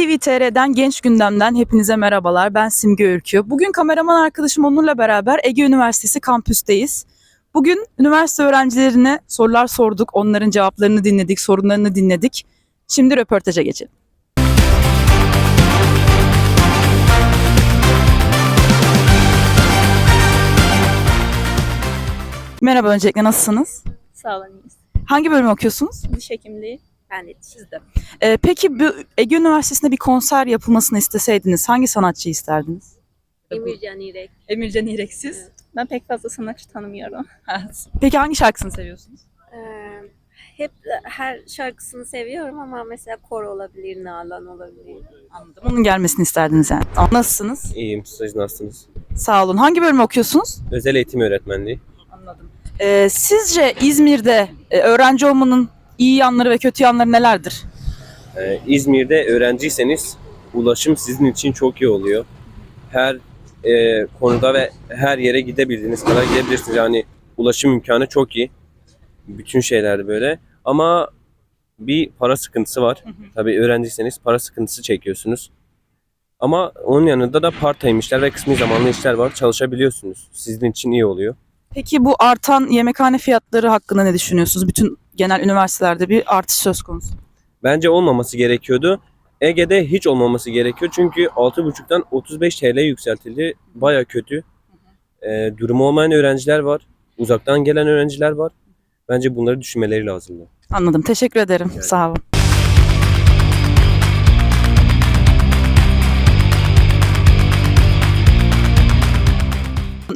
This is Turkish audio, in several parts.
3 TV TR'den Genç Gündem'den hepinize merhabalar. Ben Simge Ürkü. Bugün kameraman arkadaşım Onur'la beraber Ege Üniversitesi kampüsteyiz. Bugün üniversite öğrencilerine sorular sorduk. Onların cevaplarını dinledik, sorunlarını dinledik. Şimdi röportaja geçelim. Merhaba öncelikle nasılsınız? Sağ olun iyiyiz. Hangi bölümü okuyorsunuz? Diş hekimliği. De sizde. Ee, peki bu Ege Üniversitesi'nde bir konser yapılmasını isteseydiniz hangi sanatçıyı isterdiniz? Emircan İrek. Emircan İreksiz. Evet. Ben pek fazla sanatçı tanımıyorum. Peki hangi şarkısını seviyorsunuz? Ee, hep her şarkısını seviyorum ama mesela kor olabilir, nalan olabilir. Anladım. Onun gelmesini isterdiniz yani. Nasılsınız? İyiyim, siz nasılsınız? Sağ olun. Hangi bölümü okuyorsunuz? Özel eğitim öğretmenliği. Anladım. Ee, sizce İzmir'de e, öğrenci olmanın iyi yanları ve kötü yanları nelerdir? Ee, İzmir'de öğrenciyseniz ulaşım sizin için çok iyi oluyor. Her e, konuda ve her yere gidebildiğiniz kadar gidebilirsiniz. Yani ulaşım imkanı çok iyi. Bütün şeylerde böyle. Ama bir para sıkıntısı var. Tabii öğrenciyseniz para sıkıntısı çekiyorsunuz. Ama onun yanında da part-time işler ve kısmi zamanlı işler var. Çalışabiliyorsunuz. Sizin için iyi oluyor. Peki bu artan yemekhane fiyatları hakkında ne düşünüyorsunuz? Bütün genel üniversitelerde bir artış söz konusu. Bence olmaması gerekiyordu. Ege'de hiç olmaması gerekiyor. Çünkü 6.5'tan 35 TL yükseltildi. Baya kötü. Ee, durumu olmayan öğrenciler var. Uzaktan gelen öğrenciler var. Bence bunları düşünmeleri lazımdı. Anladım. Teşekkür ederim. Yani. Sağ olun.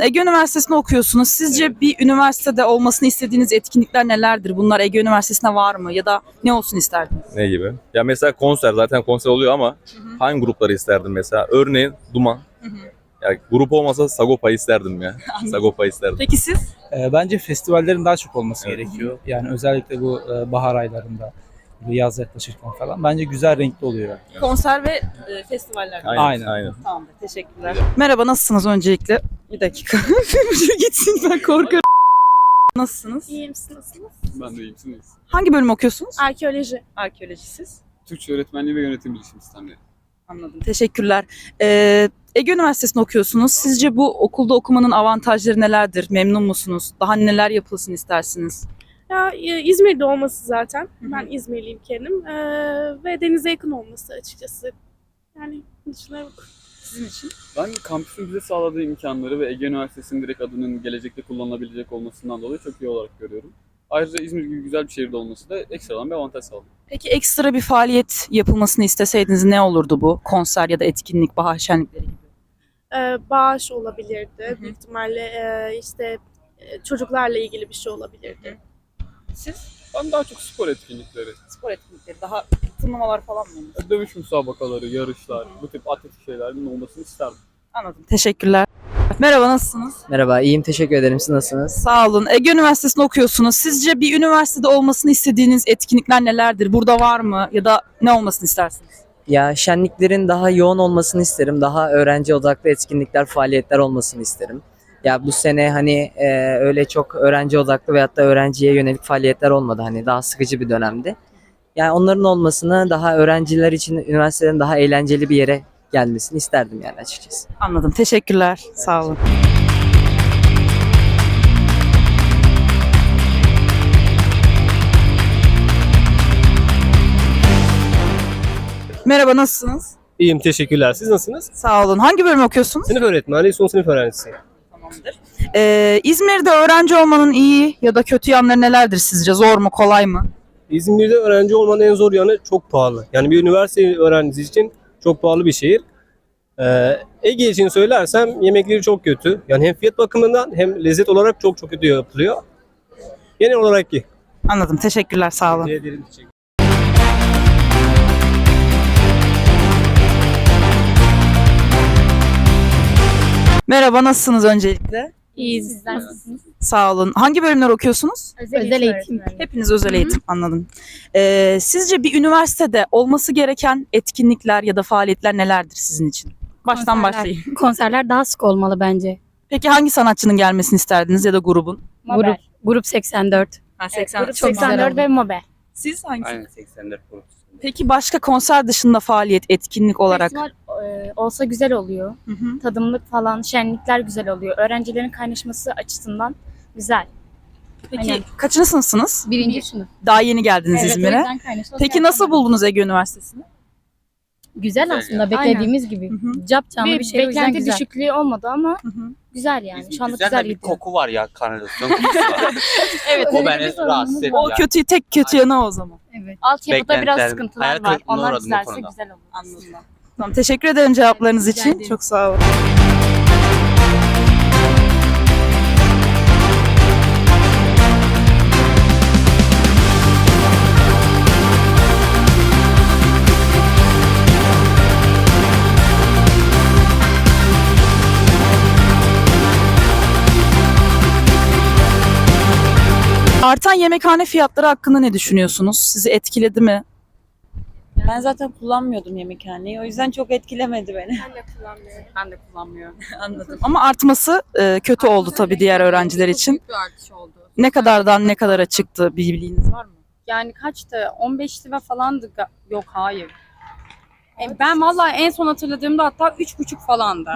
Ege Üniversitesi'nde okuyorsunuz. Sizce bir üniversitede olmasını istediğiniz etkinlikler nelerdir? Bunlar Ege Üniversitesi'nde var mı? Ya da ne olsun isterdiniz? Ne gibi? Ya mesela konser zaten konser oluyor ama hangi grupları isterdim mesela? Örneğin Duman. Ya grup olmasa Sagopa isterdim ya. Sagopa isterdim. Peki siz? E, Bence festivallerin daha çok olması gerekiyor. Yani özellikle bu e, bahar aylarında, bu yaz yaklaşırken falan. Bence güzel renkli oluyor. Konser ve e, festivaller. Aynen. Aynen. Aynen. Tamamdır. Teşekkürler. Merhaba nasılsınız öncelikle? Bir dakika. Gitsin ben korkarım. Nasılsınız? İyiyim siz nasılsınız? Ben de iyiyim. Siz nasılsınız? Hangi bölüm okuyorsunuz? Arkeoloji. Arkeoloji siz. Türkçe öğretmenliği ve yönetim bilişim sistemleri. Anladım. Teşekkürler. Ee, Ege Üniversitesi'nde okuyorsunuz. Sizce bu okulda okumanın avantajları nelerdir? Memnun musunuz? Daha neler yapılsın istersiniz? Ya e, İzmir'de olması zaten. Hı hı. Ben İzmirliyim kendim. Ee, ve denize yakın olması açıkçası. Yani dışına yok. Sizin için. Ben kampüsün bize sağladığı imkanları ve Ege Üniversitesi'nin direkt adının gelecekte kullanılabilecek olmasından dolayı çok iyi olarak görüyorum. Ayrıca İzmir gibi güzel bir şehirde olması da ekstradan bir avantaj sağlıyor. Peki ekstra bir faaliyet yapılmasını isteseydiniz ne olurdu bu? Konser ya da etkinlik, bahar şenlikleri gibi. Ee, bağış olabilirdi. Hı hı. Büyük ihtimalle e, işte e, çocuklarla ilgili bir şey olabilirdi. Siz? Ben daha çok spor etkinlikleri, Spor etkinlikleri, daha turnuvalar falan mı? dövüş müsabakaları, yarışlar, bu tip atletik şeylerin olmasını isterdim. Anladım. Teşekkürler. Merhaba nasılsınız? Merhaba, iyiyim. Teşekkür ederim. Siz nasılsınız? Sağ olun. Ege Üniversitesi'nde okuyorsunuz. Sizce bir üniversitede olmasını istediğiniz etkinlikler nelerdir? Burada var mı? Ya da ne olmasını istersiniz? Ya şenliklerin daha yoğun olmasını isterim. Daha öğrenci odaklı etkinlikler, faaliyetler olmasını isterim. Ya bu sene hani e, öyle çok öğrenci odaklı veyahut da öğrenciye yönelik faaliyetler olmadı. Hani daha sıkıcı bir dönemdi. Yani onların olmasını daha öğrenciler için üniversitelerin daha eğlenceli bir yere gelmesini isterdim yani açıkçası. Anladım. Teşekkürler. Sağ olun. Merhaba nasılsınız? İyiyim teşekkürler. Siz nasılsınız? Sağ olun. Hangi bölüm okuyorsunuz? Sınıf öğretmeni, son sınıf öğrencisi. Tamamdır. Ee, İzmir'de öğrenci olmanın iyi ya da kötü yanları nelerdir sizce? Zor mu, kolay mı? İzmir'de öğrenci olmanın en zor yanı çok pahalı. Yani bir üniversite öğrencisi için çok pahalı bir şehir. Ee, Ege için söylersem yemekleri çok kötü. Yani hem fiyat bakımından hem lezzet olarak çok çok kötü yapılıyor. Genel olarak iyi. Anladım. Teşekkürler. Sağ olun. Rica ederim, teşekkür Merhaba nasılsınız öncelikle? İyiyiz. Sizler nasılsınız? Sağ olun. Hangi bölümler okuyorsunuz? Özel, eğitim. Hepiniz özel eğitim anladım. Ee, sizce bir üniversitede olması gereken etkinlikler ya da faaliyetler nelerdir sizin için? Baştan Konserler. başlayayım. Konserler daha sık olmalı bence. Peki hangi sanatçının gelmesini isterdiniz ya da grubun? Grup grup 84. Ha, Grup 84 ve Mobe. Siz hangisi? Aynen 84 Peki başka konser dışında faaliyet, etkinlik olarak? Festival e, olsa güzel oluyor. Hı hı. Tadımlık falan, şenlikler güzel oluyor. Öğrencilerin kaynaşması açısından güzel. Peki Aynen. kaçıncı sınıfsınız? Birinci sınıf. Daha yeni geldiniz Evet, o İzmir'e. yüzden kaynaşması Peki nasıl buldunuz Ege Üniversitesi'ni? Güzel aslında beklediğimiz gibi. Hı hı. Cap canlı bir, Bir şey. o yüzden beklenti güzel. düşüklüğü olmadı ama Hı hı. güzel yani. Şu anda güzel, güzel bir gidiyor. koku var ya kanalizasyon kokusu var. Evet, o beni rahatsız ediyor. O kötü tek kötü yanı o zaman. Evet. Altyapıda biraz Beklentiler, sıkıntılar hayal var. kırıklığına Onlar uğradım bu düzelse konuda. güzel olur. Aslında. Tamam, teşekkür ederim cevaplarınız Rica için. ederim. Çok sağ olun. Artan yemekhane fiyatları hakkında ne düşünüyorsunuz? Sizi etkiledi mi? Ben zaten kullanmıyordum yemekhaneyi. O yüzden çok etkilemedi beni. Ben de kullanmıyorum. Ben de kullanmıyorum. Anladım. Ama artması e, kötü oldu tabii diğer öğrenciler için. bir artış oldu. Ne kadardan ne kadara çıktı bir bilginiz var mı? Yani kaçtı? 15 lira falandı. ga- Yok hayır. E, Ben vallahi en son hatırladığımda hatta 3,5 falandı.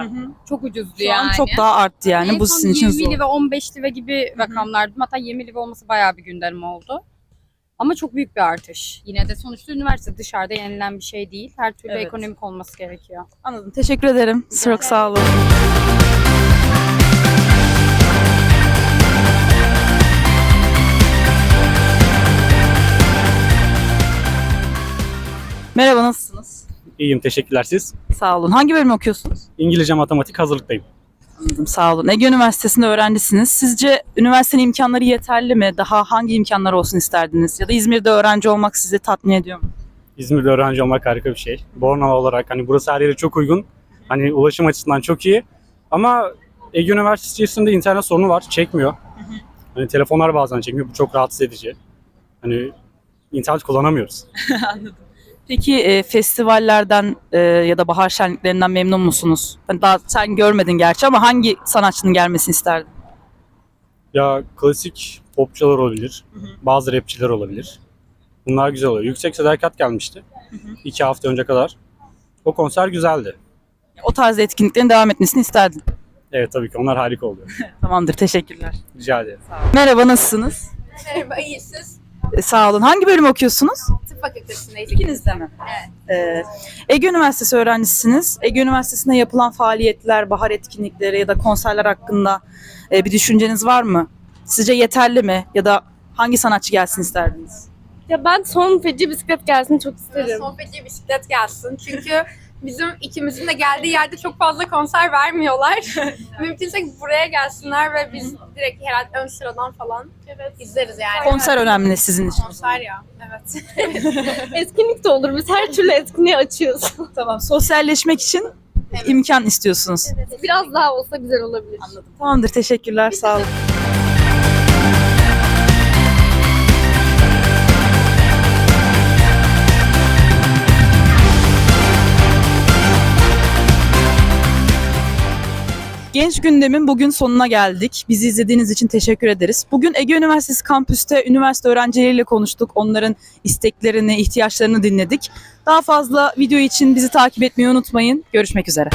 Çok ucuzdu Şu yani. an çok daha arttı yani. en Bu son sizin için 20 zor. lira 15 lira gibi rakamlardı. Hatta 20 lira olması bayağı bir gündem oldu. Ama çok büyük bir artış. Yine de sonuçta üniversite dışarıda yenilen bir şey değil. Her türlü Evet. ekonomik olması gerekiyor. Anladım. Teşekkür ederim. Çok sağ olun. Merhaba nasılsınız? İyiyim teşekkürler siz. Sağ olun. Hangi bölüm okuyorsunuz? İngilizce matematik hazırlıktayım. Anladım, Sağ olun. Ege Üniversitesi'nde öğrencisiniz. Sizce üniversitenin imkanları yeterli mi? Daha hangi imkanlar olsun isterdiniz? Ya da İzmir'de öğrenci olmak sizi tatmin ediyor mu? İzmir'de öğrenci olmak harika bir şey. Bornova olarak hani burası her yere çok uygun. Hani ulaşım açısından çok iyi. Ama Ege Üniversitesi içerisinde internet sorunu var. Çekmiyor. Hani telefonlar bazen çekmiyor. Bu çok rahatsız edici. Hani internet kullanamıyoruz. Peki e, festivallerden e, ya da bahar şenliklerinden memnun musunuz? Hani daha sen görmedin gerçi ama hangi sanatçının gelmesini isterdin? Ya klasik popçular olabilir. Bazı rapçiler olabilir. Bunlar güzel oluyor. Yüksek Sadakat gelmişti. iki hafta önce kadar. O konser güzeldi. O tarz etkinliklerin devam etmesini isterdin. Evet tabii ki onlar harika oluyor. Tamamdır. Teşekkürler. Rica ederim. Merhaba nasılsınız? Merhaba, iyi siz? E, sağ olun. Hangi bölüm okuyorsunuz? Tıp fakültesindeyiz. İkiniz de mi? Evet. Ege Üniversitesi öğrencisiniz. Ege Üniversitesi'nde yapılan faaliyetler, bahar etkinlikleri ya da konserler hakkında e, bir düşünceniz var mı? Sizce yeterli mi? Ya da hangi sanatçı gelsin isterdiniz? Ya ben son feci bisiklet gelsin çok isterim. Son feci bisiklet gelsin. Çünkü bizim ikimizin de geldiği yerde çok fazla konser vermiyorlar. Mümkünse buraya gelsinler ve biz direkt herhalde ön sıradan falan izleriz yani. Konser önemli sizin için. Konser ya. Evet. Etkinlik de olur. Biz her türlü etkinliğe açıyoruz. Tamam. Sosyalleşmek için imkan istiyorsunuz. Biraz daha olsa güzel olabilir. Tamamdır. Teşekkürler. Sağ olun. Genç gündemin bugün sonuna geldik. Bizi izlediğiniz için teşekkür ederiz. Bugün Ege Üniversitesi kampüste üniversite öğrencileriyle konuştuk. Onların isteklerini, ihtiyaçlarını dinledik. Daha fazla video için bizi takip etmeyi unutmayın. Görüşmek üzere.